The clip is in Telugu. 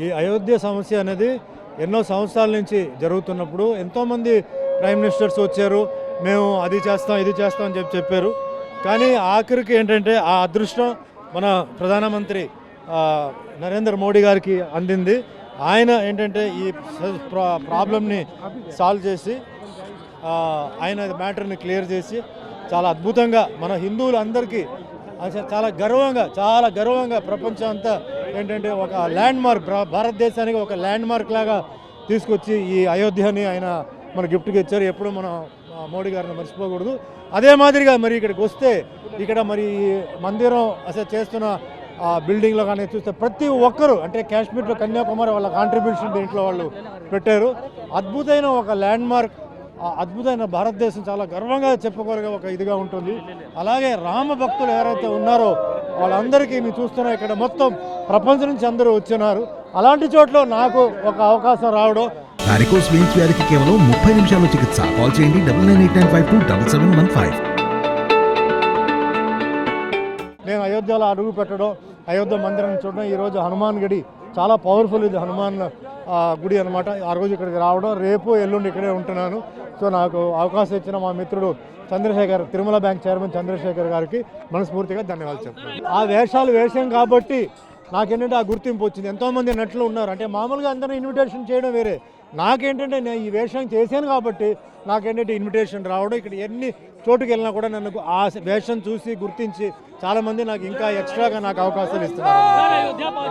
ఈ అయోధ్య సమస్య అనేది ఎన్నో సంవత్సరాల నుంచి జరుగుతున్నప్పుడు ఎంతోమంది ప్రైమ్ మినిస్టర్స్ వచ్చారు మేము అది చేస్తాం ఇది చేస్తాం అని చెప్పి చెప్పారు. కానీ ఆఖరికి ఏంటంటే ఆ అదృష్టం మన ప్రధానమంత్రి నరేంద్ర మోడీ గారికి అందింది. ఆయన ఏంటంటే ఈ ప్రా- ప్రాబ్లమ్ని సాల్వ్ చేసి ఆయన మ్యాటర్ని క్లియర్ చేసి చాలా అద్భుతంగా మన హిందువులందరికీ చాలా గర్వంగా చాలా గర్వంగా ప్రపంచం అంతా ఏంటంటే ఒక ల్యాండ్ మార్క్ భారతదేశానికి ఒక ల్యాండ్ మార్క్ లాగా తీసుకొచ్చి ఈ అయోధ్యని ఆయన మన గిఫ్ట్కి ఇచ్చారు. ఎప్పుడు మనం మోడీ గారిని మర్చిపోకూడదు. అదే మాదిరిగా మరి ఇక్కడికి వస్తే ఇక్కడ మరి ఈ మందిరం అసలు చేస్తున్న ఆ బిల్డింగ్లో కానీ చూస్తే ప్రతి ఒక్కరు అంటే కాశ్మీర్లో కన్యాకుమారి వాళ్ళ కాంట్రిబ్యూషన్ దీంట్లో వాళ్ళు పెట్టారు. అద్భుతమైన ఒక ల్యాండ్ మార్క్ అద్భుతమైన భారతదేశం చాలా గర్వంగా చెప్పుకోగలిగే ఒక ఇదిగా ఉంటుంది. అలాగే రామ భక్తులు ఎవరైతే ఉన్నారో వాళ్ళందరికీ మీరు చూస్తున్నా. ఇక్కడ మొత్తం ప్రపంచం నుంచి అందరూ వచ్చినారు. అలాంటి చోట్ల నాకు ఒక అవకాశం రావడం. వారికోస్ వెయిన్స్ వ్యాధికి కేవలం ముప్పై నిమిషాల్లో చికిత్స. కాల్ చేయండి double nine eight nine five two double seven one five. నేను అయోధ్యలో అడుగు పెట్టడం. అయోధ్య మందిరం చూడడం. ఈరోజు హనుమాన్ గడి చాలా పవర్ఫుల్ ఇది హనుమాన్ గుడి అనమాట ఆ రోజు ఇక్కడికి రావడం. రేపు ఎల్లుండి ఇక్కడే ఉంటున్నాను. సో నాకు అవకాశం ఇచ్చిన మా మిత్రుడు చంద్రశేఖర్ తిరుమల బ్యాంక్ చైర్మన్ చంద్రశేఖర్ గారికి మనస్ఫూర్తిగా ధన్యవాదాలు చెప్తున్నాను. ఆ వేషాలు వేషం కాబట్టి నాకేంటంటే ఆ గుర్తింపు వచ్చింది. ఎంతోమంది నటులు ఉన్నారు. అంటే మామూలుగా అందరూ ఇన్విటేషన్ చేయడం వేరే. నాకేంటంటే నేను ఈ వేషం చేశాను కాబట్టి నాకేంటంటే ఇన్విటేషన్ రావడం ఇక్కడ ఎన్ని చోటుకి వెళ్ళినా కూడా నన్ను ఆ వేషం చూసి గుర్తించి చాలామంది నాకు ఇంకా ఎక్స్ట్రాగా నాకు అవకాశాలు ఇస్తున్నారు.